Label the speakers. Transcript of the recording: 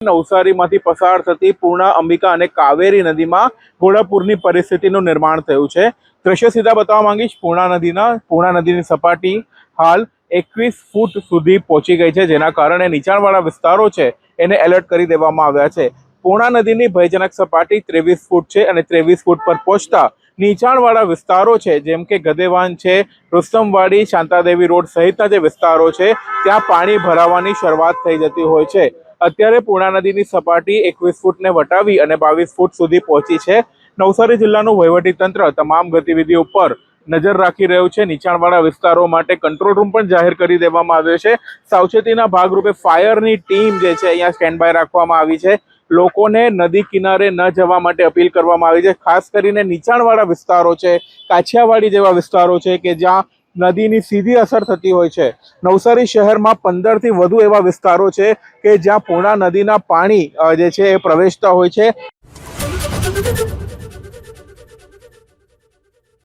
Speaker 1: નવસારીમાંથી પસાર થતી પૂર્ણા અંબિકા અને કાવેરી નદીમાં ઘોડાપુરની પરિસ્થિતિનું નિર્માણ થયું છે. દ્રશ્ય સીધા બતાવવા માંગીશ, પૂર્ણા નદીના, પૂર્ણા નદીની સપાટી હાલ એકવીસ ફૂટ સુધી પહોંચી ગઈ છે, જેના કારણે નીચાણવાળા વિસ્તારો છે એને એલર્ટ કરી દેવામાં આવ્યા છે. પૂર્ણા નદીની ભયજનક સપાટી ત્રેવીસ ફૂટ છે અને ત્રેવીસ ફૂટ પર પહોંચતા નીચાણવાળા વિસ્તારો છે, જેમ કે ગદેવાન છે, રુસ્તમવાડી, શાંતાદેવી રોડ સહિતના જે વિસ્તારો છે, ત્યાં પાણી ભરાવાની શરૂઆત થઈ જતી હોય છે. અત્યારે પૂર્ણા નદીની સપાટી એકવીસ ફૂટને વટાવી અને બાવીસ ફૂટ સુધી પહોંચી છે. નવસારી જિલ્લાનું તંત્ર તમામ ગતિવિધિ ઉપર નજર રાખી રહ્યું છે. નીચાણવાળા વિસ્તારો માટે કંટ્રોલ રૂમ પણ જાહેર કરી દેવામાં આવ્યો છે. સાવચેતીના ભાગરૂપે ફાયરની ટીમ જે છે અહીંયા સ્ટેન્ડ બાય રાખવામાં આવી છે. લોકોને નદી કિનારે ન જવા માટે અપીલ કરવામાં આવી છે. ખાસ કરીને નીચાણવાળા વિસ્તારો છે, કાછિયાવાડી જેવા વિસ્તારો છે કે જ્યાં નદીની સીધી અસર થતી હોય છે. નવસારી શહેરમાં પંદરથી વધુ એવા વિસ્તારો છે કે જ્યાં પૂર્ણા નદીના પાણી જે છે એ પ્રવેશતા હોય છે.